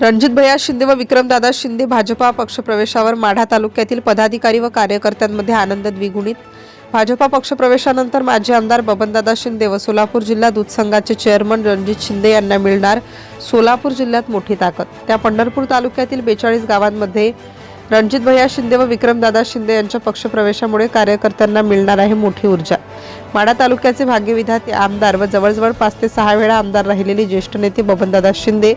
रणजित भैया शिंदे व विक्रमदादा शिंदे भाजपा पक्षप्रवेशावर माढा तालुक्यातील पदाधिकारी व कार्यकर्त्यांमध्ये आनंद द्विगुणित. भाजपा पक्षप्रवेशानंतर माजी आमदार बबनदादा शिंदे व सोलापूर जिल्हा दूध संघाचे चेअरमन रणजित शिंदे यांना मिळणार सोलापूर जिल्ह्यात मोठी ताकद. त्या पंढरपूर तालुक्यातील बेचाळीस गावांमध्ये रणजित भैया शिंदे व विक्रमदादा शिंदे यांच्या पक्षप्रवेशामुळे कार्यकर्त्यांना मिळणार आहे मोठी ऊर्जा. माढा तालुक्याचे भाग्यविधाते आमदार व जवळजवळ पाच ते सहा वेळा आमदार राहिलेले ज्येष्ठ नेते बबनदादा शिंदे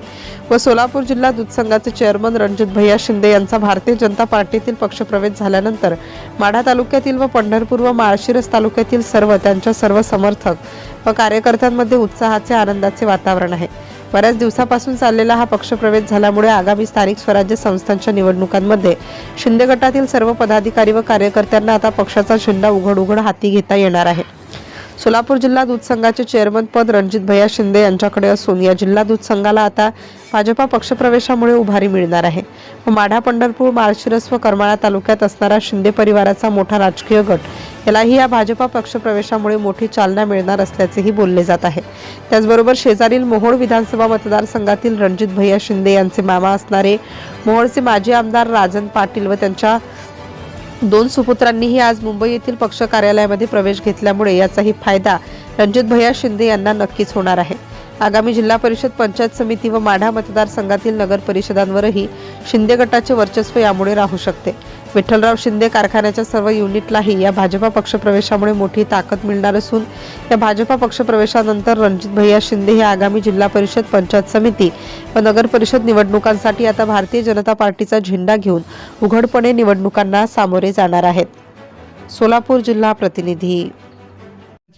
व सोलापूर जिल्हा दूध संघाचे चेअरमन रणजित भैया शिंदे यांचा भारतीय जनता पार्टीतील पक्षप्रवेश झाल्यानंतर माढा तालुक्यातील व पंढरपूर व माळशिरस तालुक्यातील सर्व त्यांच्या सर्व समर्थक व कार्यकर्त्यांमध्ये उत्साहाचे आनंदाचे वातावरण आहे. बऱ्याच दिवसापासून चाललेला हा पक्षप्रवेश झाल्यामुळे आगामी स्थानिक स्वराज्य संस्थांच्या निवडणुकांमध्ये शिंदे गटातील सर्व पदाधिकारी व कार्यकर्त्यांना आता पक्षाचा झेंडा उघड उघड हाती घेता येणार आहे. सोलापूर जिल्हा दूध संघाचे चेअरमन पद रणजित भैया शिंदे यांच्याकडे असून या जिल्हा दूध संघाला आता भाजपा पक्षप्रवेशामुळे उभारी मिळणार आहे. माढा पंढरपूर माळशिरस व करमाळा तालुक्यात असणारा शिंदे परिवाराचा मोठा राजकीय गट यालाही या भाजपा पक्षप्रवेशामुळे मोठी चालना मिळणार असल्याचेही बोलले जात आहे. त्याचबरोबर शेजारील मोहोळ विधानसभा मतदारसंघातील रणजित भैया शिंदे यांचे मामा असणारे मोहोळचे माजी आमदार राजन पाटील व त्यांच्या दोन सुपुत्रांनीही आज मुंबई येथील पक्ष कार्यालयामध्ये प्रवेश घेतल्यामुळे याचाही फायदा रणजित भैया शिंदे यांना नक्कीच होणार आहे. आगामी जिल्हा परिषद पंचायत समिती व माढा मतदारसंघातील नगर परिषदांवरही शिंदे गटाचे वर्चस्व यामुळे राहू शकते. विठ्ठलराव शिंदे कारखान्याच्या सर्व युनिटलाही या भाजपा पक्षप्रवेशामुळे मोठी ताकद मिळणार असून या भाजपा पक्षप्रवेशानंतर रणजित भैया शिंदे हे आगामी जिल्हा परिषद पंचायत समिती व नगर परिषद निवडणुकांसाठी आता भारतीय जनता पार्टीचा झेंडा घेऊन उघडपणे निवडणुकांना सामोरे जाणार आहेत. सोलापूर जिल्हा प्रतिनिधी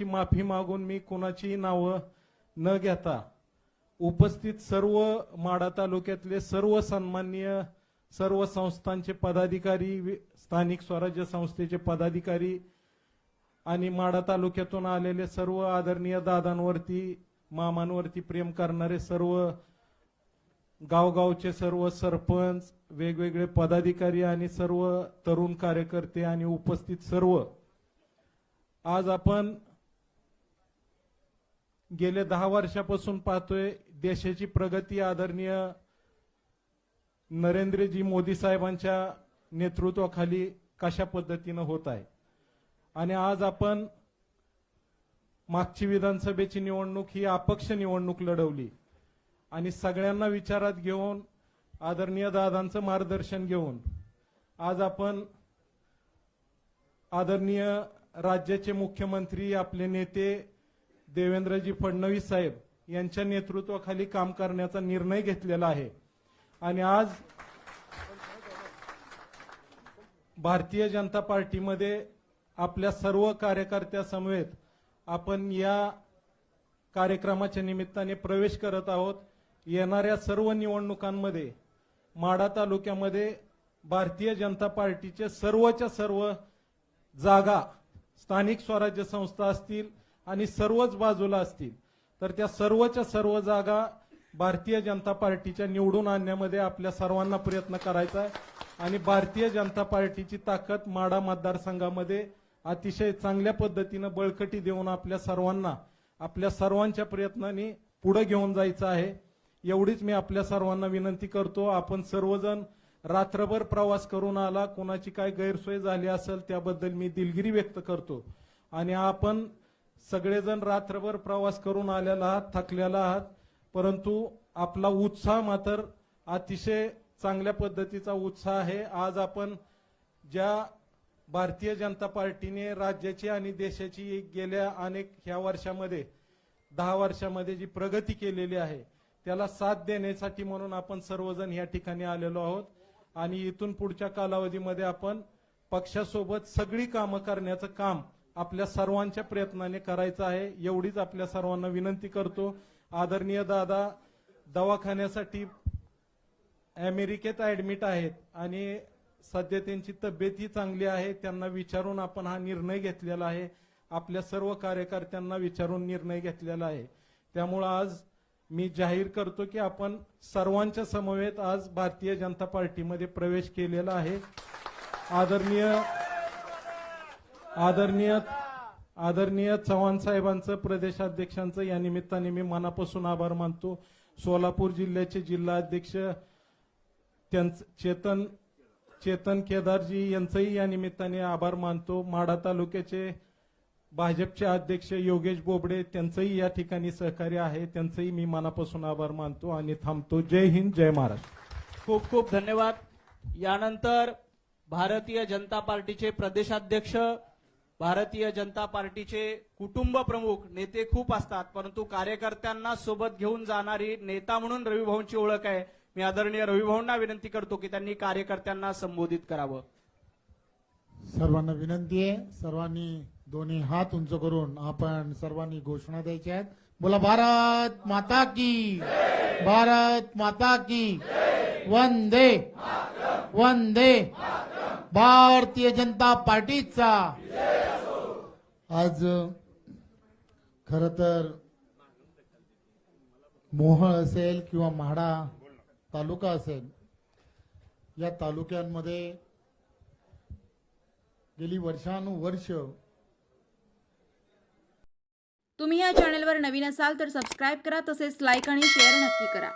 माफी मागून मी कोणाची नावं न घेता उपस्थित सर्व माढा तालुक्यातले सर्व सन्माननीय सर्व संस्थांचे पदाधिकारी स्थानिक स्वराज्य संस्थेचे पदाधिकारी आणि माढा तालुक्यातून आलेले सर्व आदरणीय दादांवरती मामांवरती प्रेम करणारे सर्व गावगावचे सर्व सरपंच वेगवेगळे पदाधिकारी आणि सर्व तरुण कार्यकर्ते आणि उपस्थित सर्व. आज आपण गेले दहा वर्षापासून पाहतोय देशाची प्रगती आदरणीय नरेंद्रजी मोदी साहेबांच्या नेतृत्वाखाली कशा पद्धतीनं होत आहे? आणि आज आपण मागची विधानसभेची निवडणूक ही अपक्ष निवडणूक लढवली. आणि सगळ्यांना विचारात घेऊन आदरणीय दादांचं मार्गदर्शन घेऊन आज आपण आदरणीय राज्याचे मुख्यमंत्री आपले नेते देवेंद्रजी फडणवीस साहेब यांच्या नेतृत्वाखाली काम करण्याचा निर्णय घेतलेला आहे. आणि आज भारतीय जनता पार्टीमध्ये आपल्या सर्व कार्यकर्त्यासमवेत आपण या कार्यक्रमाच्या निमित्ताने प्रवेश करत आहोत. येणाऱ्या सर्व निवडणुकांमध्ये माढा तालुक्यामध्ये भारतीय जनता पार्टीचे सर्वच्या सर्व जागा स्थानिक स्वराज्य संस्था असतील आणि सर्वच बाजूला असतील तर त्या सर्वच्या सर्व जागा भारतीय जनता पार्टीच्या निवडून आणण्यामध्ये आपल्या सर्वांना प्रयत्न करायचा आहे. आणि भारतीय जनता पार्टीची ताकद माडा मतदारसंघामध्ये अतिशय चांगल्या पद्धतीनं बळकटी देऊन आपल्या सर्वांना आपल्या सर्वांच्या प्रयत्नांनी पुढे घेऊन जायचं आहे. एवढीच मी आपल्या सर्वांना विनंती करतो. आपण सर्वजण रात्रभर प्रवास करून आला कोणाची काय गैरसोय झाली असेल त्याबद्दल मी दिलगिरी व्यक्त करतो. आणि आपण सगळेजण रात्रभर प्रवास करून आलेला आहात थकलेला आहात. परंतु आपला उत्साह मात्र अतिशय चांगल्या पद्धतीचा उत्साह आहे. आज आपण ज्या भारतीय जनता पार्टीने राज्याची आणि देशाची गेल्या अनेक ह्या वर्षामध्ये दहा वर्षामध्ये जी प्रगती केलेली आहे त्याला साथ देण्यासाठी म्हणून आपण सर्वजण या ठिकाणी आलेलो आहोत. आणि इथून पुढच्या कालावधीमध्ये आपण पक्षासोबत सगळी कामं करण्याचं काम आपल्या सर्वांच्या प्रयत्नाने करायचं आहे. एवढीच आपल्या सर्वांना विनंती करतो. आदरणीय दादा दवाखान्यासाठी अमेरिकेत ऍडमिट आहेत आणि सध्या त्यांची तब्येतही चांगली आहे. त्यांना विचारून आपण हा निर्णय घेतलेला आहे. आपल्या सर्व कार्यकर्त्यांना विचारून निर्णय घेतलेला आहे. त्यामुळं आज मी जाहीर करतो की आपण सर्वांच्या समवेत आज भारतीय जनता पार्टीमध्ये प्रवेश केलेला आहे. आदरणीय आदरणीय आदरणीय चव्हाण साहेबांचं प्रदेशाध्यक्षांचं या निमित्ताने मी मनापासून आभार मानतो. सोलापूर जिल्ह्याचे जिल्हाध्यक्ष त्यांचं चेतन चेतन केदारजी यांचंही या निमित्ताने आभार मानतो. माढा तालुक्याचे भाजपचे अध्यक्ष योगेश बोबडे त्यांचंही या ठिकाणी सहकार्य आहे. त्यांचंही मी मनापासून आभार मानतो आणि थांबतो. जय हिंद जय महाराष्ट्र. खूप खूप धन्यवाद. यानंतर भारतीय जनता पार्टीचे प्रदेशाध्यक्ष भारतीय जनता पार्टीचे कुटुंब प्रमुख नेते खूप असतात परंतु कार्यकर्त्यांना सोबत घेऊन जाणारी नेता म्हणून रविभाऊंची ओळख आहे. मी आदरणीय रविभाऊंना विनंती करतो की त्यांनी कार्यकर्त्यांना संबोधित करावं. सर्वांना विनंती आहे. सर्वांनी दोन्ही हात उंच करून आपण सर्वांनी घोषणा द्यायच्या आहेत. बोला भारत माता की भारत माता की वंदे. वंदे. भारतीय जनता पार्टीचा. आज खर तर मोहळ असेल किंवा म्हाडा तालुका असेल या तालुक्यांमध्ये गेली वर्षानुवर्ष तुम्ही या चॅनेलवर नवीन असाल तर सबस्क्राईब करा तसेच लाईक आणि शेअर नक्की करा.